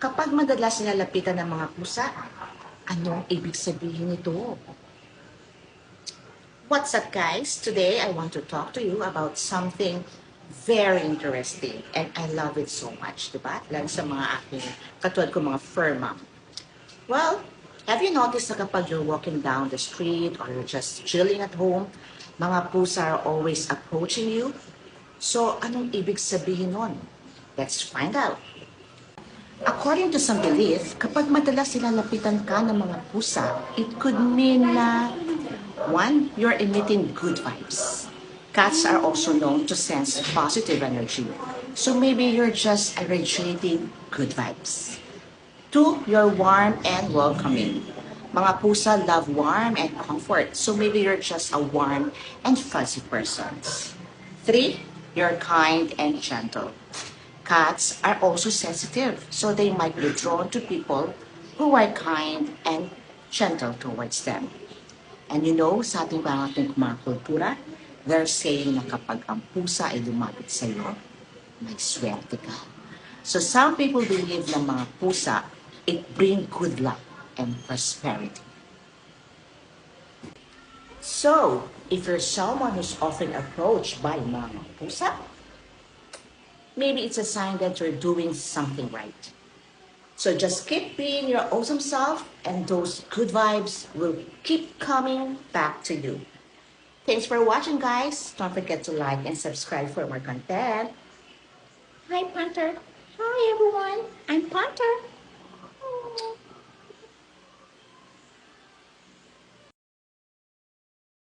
Kapag madalas nilalapitan ng mga pusa, anong ibig sabihin nito? What's up guys? Today I want to talk to you about something very interesting and I love it so much, diba? Lalo sa mga aking, katulad ko mga fur. Well, have you noticed na kapag you're walking down the street or you're just chilling at home, mga pusa are always approaching you? So, anong ibig sabihin nun? Let's find out. According to some belief, kapag madalas nilalapitan ka ng mga pusa, it could mean na one, you're emitting good vibes. Cats are also known to sense positive energy. So maybe you're just radiating good vibes. Two, you're warm and welcoming. Mga pusa love warm and comfort. So maybe you're just a warm and fuzzy person. Three, you're kind and gentle. Cats are also sensitive, so they might be drawn to people who are kind and gentle towards them. And you know, sa ating mga kultura, they're saying na kapag ang pusa ay lumapit sa iyo, may swerte ka. So some people believe na mga pusa, it bring good luck and prosperity. So, if you're someone who's often approached by mga pusa, maybe it's a sign that you're doing something right. So just keep being your awesome self, and those good vibes will keep coming back to you. Thanks for watching, guys. Don't forget to like and subscribe for more content. Hi, Punter. Hi, everyone. I'm.